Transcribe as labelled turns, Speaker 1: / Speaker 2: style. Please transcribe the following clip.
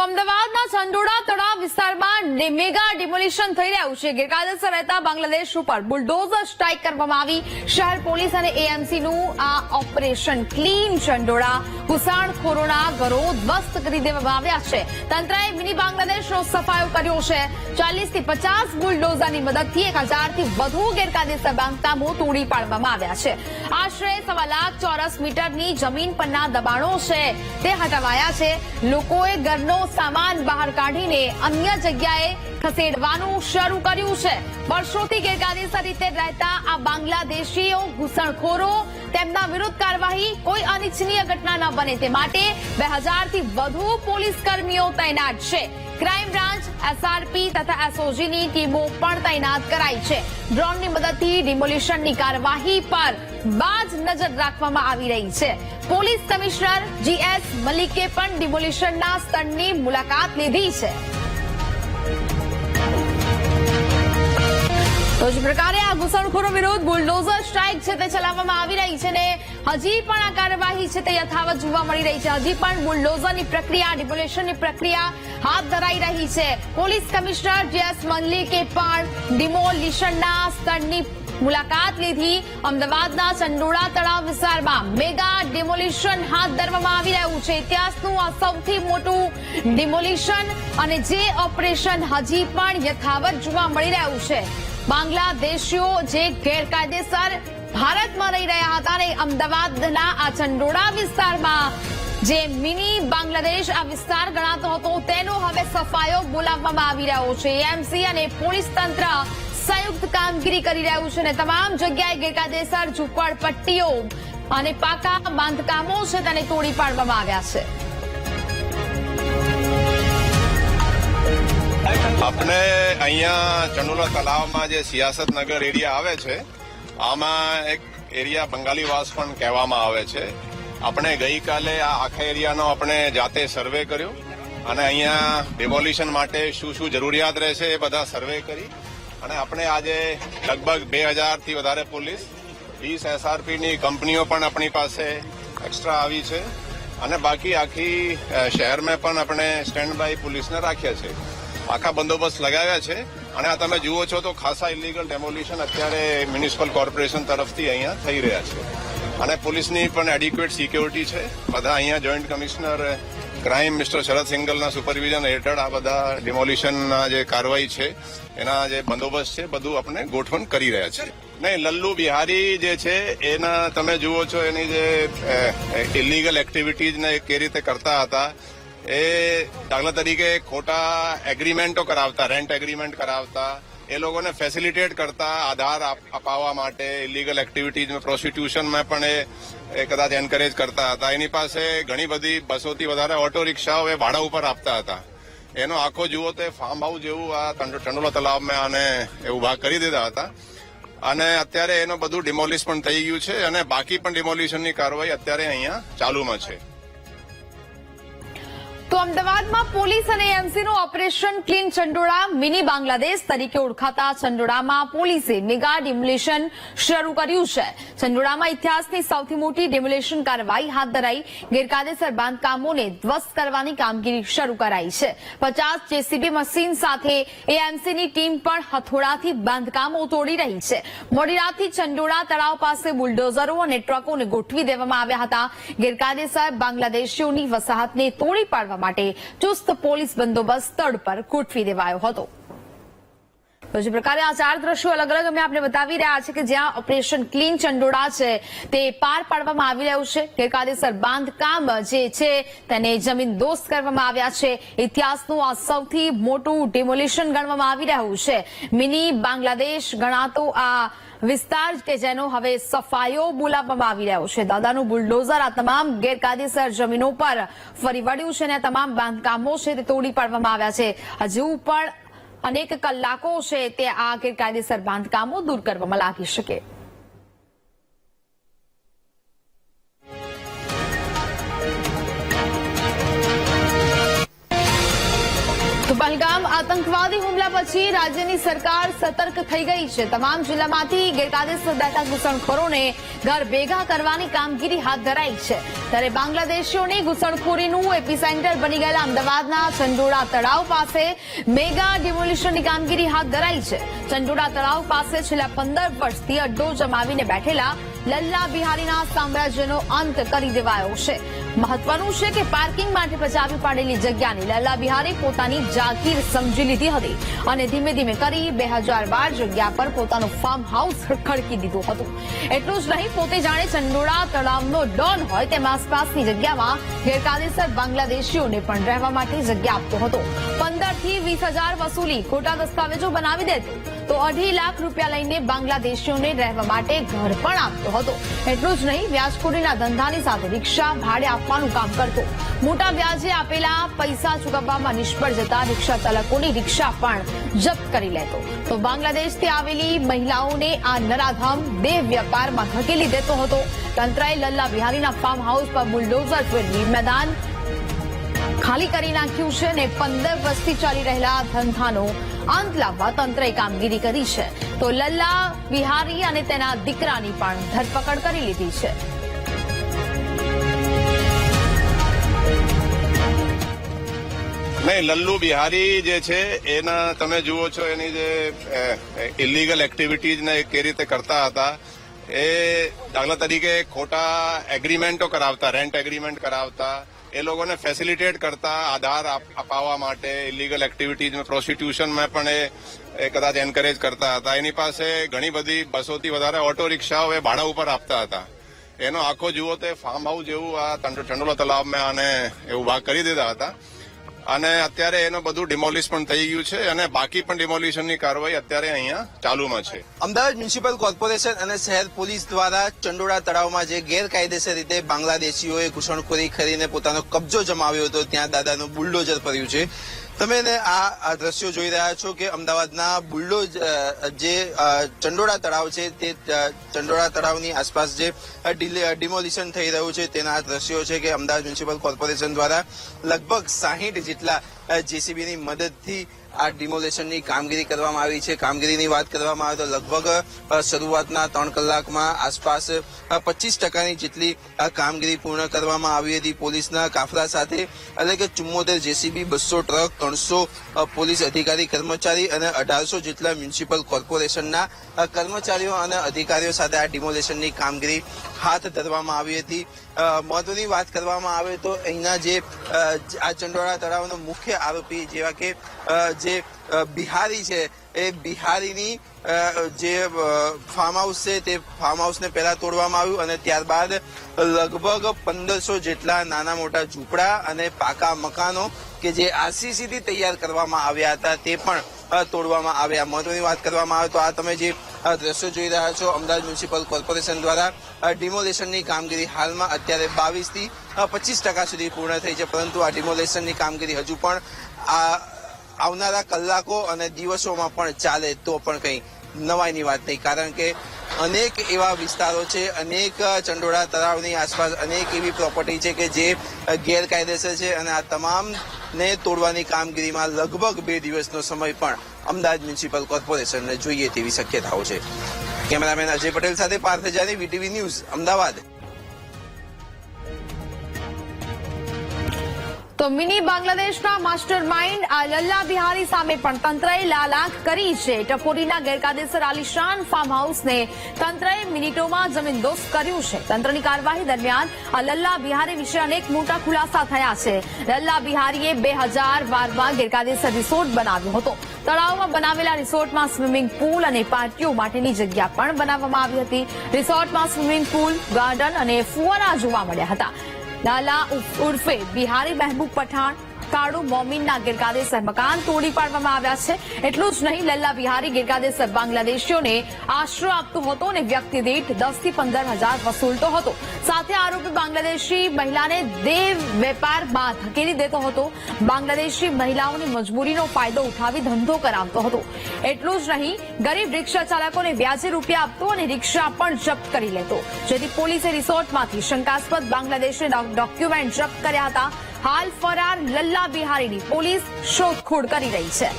Speaker 1: તો અમદાવાદના ચંડોળા તળાવ વિસ્તારમાં મેગા ડિમોલિશન થઈ રહ્યું છે. ગેરકાયદેસર રહેતા બાંગ્લાદેશ ઉપર બુલડોઝર સ્ટ્રાઇક કરવામાં આવી. શહેર પોલીસ અને એએમસીનું આ ઓપરેશન ક્લીન ચંડોળા ઘુસાણખોરોના ઘરો ધ્વસ્ત કરી દેવામાં આવ્યા છે. તંત્રએ મિની બાંગ્લાદેશનો સફાયો કર્યો છે. ચાલીસથી પચાસ બુલડોઝરની મદદથી એક હજારથી વધુ ગેરકાયદેસર બાંધકામો તોડી પાડવામાં આવ્યા છે. આશરે સવા લાખ ચોરસ મીટરની જમીન પરના દબાણો છે. તે હટાવાયા છે. લોકોએ ઘરનો સામાન બહાર કાઢીને અન્ય જગ્યાએ ખસેડવાનું શરૂ કર્યું છે. વર્ષોથી ગેરકાયદેસર રીતે રહેતા આ બાંગ્લાદેશીઓ, ઘૂસણખોરો, તેમના વિરુદ્ધ કાર્યવાહી કોઈ અનિચ્છનીય ઘટના ન બને તે માટે બે હજારથી વધુ પોલીસ કર્મીઓ તૈનાત છે. ક્રાઇમ બ્રાન્ચ એસઆરપી તથા એસઓજીની ટીમો પણ તૈનાત કરાઈ છે. ડ્રોનની મદદથી ડિમોલિશનની કાર્યવાહી પર બાજ નજર રાખવામાં આવી રહી છે. પોલીસ કમિશનર જીએસ મલિકે પણ ડિમોલિશનના સ્થળની મુલાકાત લીધી છે. તો જ પ્રકારે આ ઘુસણખોરો વિરુદ્ધ બુલડોઝર સ્ટ્રાઇક છે તે ચલાવવામાં આવી રહી છે ને હજી પણ આ કાર્યવાહી છે તે યથાવત જોવા મળી રહી છે. હજી પણ બુલડોઝરની પ્રક્રિયા, ડિમોલેશનની પ્રક્રિયા હાથ ધરાઈ રહી છે. પોલીસ કમિશનર જેએસ મલિકે પણ ડિમોલિશનના સ્થળની મુલાકાત લીધી. અમદાવાદના ચંડોળા તળાવ વિસ્તારમાં મેગા ડિમોલિશન હાથ ધરવામાં આવી રહ્યું છે. ઇતિહાસનું આ સૌથી મોટું ડિમોલિશન અને જે ઓપરેશન હજી પણ યથાવત જોવા મળી રહ્યું છે. બાંગ્લાદેશીઓ જે ગેરકાયદેસર ભારતમાં રહી રહ્યા હતા અને અમદાવાદના આ ચંડોળા વિસ્તારમાં જે મિની બાંગ્લાદેશ આ વિસ્તાર ગણાતો હતો, તેનો હવે સફાયો બોલાવવામાં આવી રહ્યો છે. એમસી અને પોલીસ તંત્ર સંયુક્ત કામગીરી કરી રહ્યું છે અને તમામ જગ્યાએ ગેરકાયદેસર ઝૂંપડપટ્ટીઓ અને પાકા બાંધકામો છે તેને તોડી પાડવામાં આવ્યા છે.
Speaker 2: આપણે અહીંયા ચંડોલા તલાવમાં જે સિયાસત નગર એરિયા આવે છે, આમાં એક એરિયા બંગાળીવાસ પણ કહેવામાં આવે છે. આપણે ગઈકાલે આ આખા એરિયાનો આપણે જાતે સર્વે કર્યો અને અહીંયા ડિમોલિશન માટે શું શું જરૂરિયાત રહેશે એ બધા સર્વે કરી અને આપણે આજે લગભગ બે હજારથી વધારે પોલીસ, વીસ એસઆરપીની કંપનીઓ પણ આપણી પાસે એક્સ્ટ્રા આવી છે. અને બાકી આખી શહેરમાં પણ આપણે સ્ટેન્ડ બાય પોલીસને રાખ્યા છે. આખા બંદોબસ્ત લગાવ્યા છે. અને આ તમે જુઓ છો તો ખાસા ઇલીગલ ડેમોલિશન અત્યારે મ્યુનિસિપલ કોર્પોરેશન તરફથી અહીંયા થઈ રહ્યા છે. અને પોલીસની પણ એડિક્યુએટ સિક્યોરિટી છે. બધા અહીંયા joint commissioner crime mister Sharad સિંગલના supervision હેઠળ આ બધા ડિમોલિશનના જે કાર્યવાહી છે, એના જે બંદોબસ્ત છે, બધું આપણે ગોઠવણ કરી રહ્યા છે નહીં લલ્લુ બિહારી જે છે, એના તમે જુઓ છો, એની જે ઇલીગલ એક્ટિવિટીઝને કે રીતે કરતા હતા, એ દાખલા તરીકે ખોટા એગ્રીમેન્ટો કરાવતા રેન્ટ એગ્રીમેન્ટ કરાવતા એ લોકોને ફેસિલિટેટ કરતા આધાર અપાવવા માટે ઇલીગલ એક્ટિવિટીઝમાં પ્રોસ્ટિટ્યુશનમાં પણ એ કદાચ એન્કરેજ કરતા હતા. એની પાસે ઘણી બધી બસોથી વધારે ઓટો રિક્ષાઓ એ ભાડા ઉપર આપતા હતા. એનો આખો જુઓ તો ફાર્મ હાઉસ જેવું આ ટંડો- ટંડોલા તલાવમાં આને એ ઊભા કરી દીધા હતા. અને અત્યારે એનો બધું ડિમોલિશ પણ થઈ ગયું છે અને બાકી પણ ડિમોલિશનની કાર્યવાહી અત્યારે અહીંયા ચાલુમાં છે.
Speaker 1: તો અમદાવાદમાં પોલીસ અને એમસીનું operation clean Chandola mini Bangladesh તરીકે ઓળખાતા ચંડોળામાં પોલીસે મેગા ડિમોલેશન શરૂ કર્યું છે. ચંડોળામાં ઇતિહાસની સૌથી મોટી ડિમોલેશન કાર્યવાહી હાથ ધરાઈ ગેરકાયદેસર બાંધકામોને ધ્વસ્ત કરવાની કામગીરી શરૂ કરાઈ છે. પચાસ જેસીબી મશીન સાથે એએમસીની ટીમ પણ હથોડાથી બાંધકામો તોડી રહી છે. મોડી રાતથી ચંડોળા તળાવ પાસે બુલડોઝરો અને ટ્રકોને ગોઠવી દેવામાં આવ્યા હતા. ગેરકાયદેસર બાંગ્લાદેશીઓની વસાહતને તોડી પાડવા માટે ચુસ્ત પોલીસ બંદોબસ્ત સ્થળ પર ગોઠવી દેવાયો હતો. તો જે પ્રકારે આ ચાર દ્રશ્યો અલગ અલગ અમે આપને બતાવી રહ્યા છે કે જ્યાં ઓપરેશન ક્લીન ચંડોળા છે તે પાર પાડવામાં આવી રહ્યું છે. ગેરકાયદેસર બાંધકામ જે છે તેને જમીન દોસ્ત કરવામાં આવ્યા છે. ઇતિહાસનું આ સૌથી મોટું ડિમોલિશન ગણવામાં આવી રહ્યું છે. મિની બાંગ્લાદેશ ગણાતો આ વિસ્તાર કે જેનો હવે સફાયો બોલાવવામાં આવી રહ્યો છે. દાદાનું બુલડોઝર આ તમામ ગેરકાયદેસર જમીનો પર ફરી વળ્યું છે અને તમામ બાંધકામો છે તે તોડી પાડવામાં આવ્યા છે. હજુ પણ અનેક કલાકો છે તે આ ગેરકાયદેસર બાંધકામો દૂર કરવામાં લાગી શકે. આતંકવાદી હુમલા પછી રાજ્યની સરકાર સતર્ક થઈ ગઈ છે. તમામ જિલ્લામાંથી ગેરકાયદેસર બેઠા ઘૂસણખોરોને ઘર ભેગા કરવાની કામગીરી હાથ ધરાઈ છે. ત્યારે બાંગ્લાદેશીઓની ઘૂસણખોરીનું એપિસેન્ટર બની ગયેલા અમદાવાદના ચંડોળા તળાવ પાસે મેગા ડિમોલિશનની કામગીરી હાથ ધરાઈ છે. ચંડોળા તળાવ પાસે છેલ્લા પંદર વર્ષથી અડ્ડો જમાવીને બેઠેલા લલ્લા બિહારીના સામ્રાજ્યનો અંત કરી દેવાયો છે. મહત્વનું છે કે પાર્કિંગ માટે પચાવી પાડેલી જગ્યાની લલ્લા બિહારી પોતાની જાગીર સમજી લીધી હતી અને ધીમે ધીમે કરી બે જગ્યા પર પોતાનું ફાર્મ હાઉસ ખડકી દીધું હતું. એટલું જ નહીં, પોતે જાણે ચંડોળા તળાવનો ડોન હોય તેમ આસપાસની જગ્યામાં ગેરકાયદેસર બાંગ્લાદેશીઓને પણ રહેવા માટે જગ્યા આપતો હતો. પંદરથી વીસ હજાર વસૂલી ખોટા દસ્તાવેજો બનાવી દેતો. તો અઢી લાખ રૂપિયા લઈને બાંગ્લાદેશીઓને રહેવા માટે ઘર પણ આપતો હતો. એટલું જ નહીં, વ્યાજખોરીના ધંધાની સાથે રિક્ષા ભાડે આપવાનું કામ કરતો. મોટા વ્યાજે આપેલા પૈસા ચૂકવવામાં નિષ્ફળ જતા રિક્ષા ચાલકોની રિક્ષા પણ જપ્ત કરી લેતો. તો બાંગ્લાદેશથી આવેલી મહિલાઓને આ નરાધામ બે વ્યાપારમાં ધકેલી દેતો હતો. તંત્રએ લલ્લા બિહારીના ફાર્મ હાઉસ પર બુલડોઝર ફેરવી મેદાન ખાલી કરી નાખ્યું છે અને પંદર વર્ષથી ચાલી રહેલા ધંધાનો અંત લાવવા તંત્રએ કામગીરી કરી છે. તો લલ્લા, બિહારી અને તેના દીકરાની પણ ધરપકડ કરી લીધી છે.
Speaker 2: નહીં, લલ્લુ, બિહારી જે છે, એના તમે જુઓ છો, એની જે ઇલીગલ એક્ટિવિટીઝને કે રીતે કરતા હતા. એ દાખલા તરીકે ખોટા એગ્રીમેન્ટો કરાવતા રેન્ટ એગ્રીમેન્ટ કરાવતા એ લોકોને ફેસિલિટેટ કરતા આધાર અપાવવા માટે ઇલીગલ એક્ટિવિટીઝમાં પ્રોસ્ટિટ્યુશનમાં પણ એ કદાચ એન્કરેજ કરતા હતા. એની પાસે ઘણી બધી બસોથી વધારે ઓટો રિક્ષાઓ એ ભાડા ઉપર આપતા હતા. એનો આખો જુઓ તે ફાર્મ હાઉસ જેવું આ ટંડોળા તલાવમાં આને એવું ભાગ કરી દીધા હતા. અને અત્યારે એનું બધું ડિમોલિશ પણ થઈ ગયું છે અને બાકી પણ ડિમોલિશનની કાર્યવાહી અત્યારે અહીંયા ચાલુમાં છે.
Speaker 3: અમદાવાદ મ્યુનિસિપલ કોર્પોરેશન અને શહેર પોલીસ દ્વારા ચંડોળા તળાવમાં જે ગેરકાયદેસર રીતે બાંગ્લાદેશીઓએ ઘૂસણખોરી કરીને પોતાનો કબજો જમાવ્યો હતો, ત્યાં દાદાનું બુલડોઝર પડ્યું છે. તમે આ દ્રશ્યો જોઈ રહ્યા છો કે અમદાવાદના બુલ્ડો જે ચંડોળા તળાવ છે, તે ચંડોળા તળાવની આસપાસ જે ડિમોલિશન થઈ રહ્યું છે, તેના આ દ્રશ્યો છે કે અમદાવાદ મ્યુનિસિપલ કોર્પોરેશન દ્વારા લગભગ સાહીઠ જેટલા જેસીબીની મદદથી આ ડિમોલેશનની કામગીરી કરવામાં આવી છે. કામગીરીની વાત કરવામાં આવે તો લગભગ શરૂઆતના ત્રણ કલાકમાં આસપાસ પચીસ ટકાની જેટલી કામગીરી પૂર્ણ કરવામાં આવી હતી. પોલીસના કાફલા સાથે, એટલે કે ચુમ્મોતેર જેસીબી, બસો ટ્રક, ત્રણસો પોલીસ અધિકારી, કર્મચારી અને અઢારસો જેટલા મ્યુનિસિપલ કોર્પોરેશનના કર્મચારીઓ અને અધિકારીઓ સાથે આ ડિમોલેશનની કામગીરી હાથ ધરવામાં આવી હતી. મહત્વની વાત કરવામાં આવે તો અહીંના જે આ ચંડોળા તળાવનો મુખ્ય આરોપી જેવા કે જે બિહારી છે, એ બિહારીની જે ફાર્મ હાઉસ છે, તે ફાર્મ હાઉસને પહેલા તોડવામાં આવ્યું અને ત્યારબાદ લગભગ પંદરસો જેટલા નાના મોટા ઝૂંપડા અને પાકા મકાનો કે જે આરસીસીથી તૈયાર કરવામાં આવ્યા હતા, તે પણ તોડવામાં આવ્યા. મહત્વની વાત કરવામાં આવે તો આ તમે જે દ્રશ્યો જોઈ રહ્યા છો અમદાવાદ મ્યુનિસિપલ કોર્પોરેશન દ્વારા. ડિમોલેશનની કામગીરી હાલમાં અત્યારે બાવીસથી પચીસ ટકા સુધી પૂર્ણ થઈ છે, પરંતુ આ ડિમોલેશનની કામગીરી હજુ પણ આ આવનારા કલાકો અને દિવસોમાં પણ ચાલે તો પણ કંઈ નવાઈની વાત નહીં. કારણ કે અનેક એવા વિસ્તારો છે, અનેક ચંડોળા તળાવની આસપાસ અનેક એવી પ્રોપર્ટી છે કે જે ગેરકાયદેસર છે અને આ તમામને તોડવાની કામગીરીમાં લગભગ બે દિવસનો સમય પણ અમદાવાદ મ્યુનિસિપલ કોર્પોરેશનને જોઈએ તેવી શક્યતાઓ છે. કેમેરામેન અજય પટેલ સાથે પાર્થ જાની વીટીવી ન્યૂઝ, અમદાવાદ.
Speaker 1: તો મિની બાંગ્લાદેશના માસ્ટર માઇન્ડ આ લલ્લા બિહારી સામે પણ તંત્રએ લાલાખ કરી છે. ટપોરીના ગેરકાયદેસર આલિશાન ફાર્મ હાઉસને તંત્રએ મિનિટોમાં જમીનદોસ્ત કર્યું છે. તંત્રની કાર્યવાહી દરમિયાન આ લલ્લા બિહારી વિશે અનેક મોટા ખુલાસા થયા છે. લલ્લા બિહારીએ બે હજાર બારમાં ગેરકાયદેસર રિસોર્ટ બનાવ્યો હતો. તળાવમાં બનાવેલા રિસોર્ટમાં સ્વિમિંગ પુલ અને પાર્ટીઓ માટેની જગ્યા પણ બનાવવામાં આવી હતી. રિસોર્ટમાં સ્વિમિંગ પુલ, ગાર્ડન અને ફુવારા જોવા મળ્યા હતા. લાલા ઉર્ફે બિહારી મહેબૂબ પઠાણ કાળુ મોમીનના ગીરકાદેસર મકાન તોડી પાડવામાં આવ્યા છે. એટલું જ નહીં, લલ્લા બિહારી ગીરકાદેસર બાંગ્લાદેશીઓને આશરો આપતો હતો અને વ્યક્તિ દીઠ દસથી પંદર હજાર વસૂલતો હતો. સાથે આરોપી બાંગ્લાદેશી મહિલાને દેવ વેપાર બાદ ધકેલી દેતો હતો. બાંગ્લાદેશી મહિલાઓની મજબૂરીનો ફાયદો ઉઠાવી ધંધો કરાવતો હતો. એટલું જ નહીં, ગરીબ રિક્ષા ચાલકોને વ્યાજે રૂપિયા આપતો અને રિક્ષા પણ જપ્ત કરી લેતો. જેથી પોલીસે રિસોર્ટમાંથી શંકાસ્પદ બાંગ્લાદેશી ડોક્યુમેન્ટ જપ્ત કર્યા હતા. હાલ ફરાર લલ્લા બિહારીની પોલીસ શોધખોળ કરી રહી છે.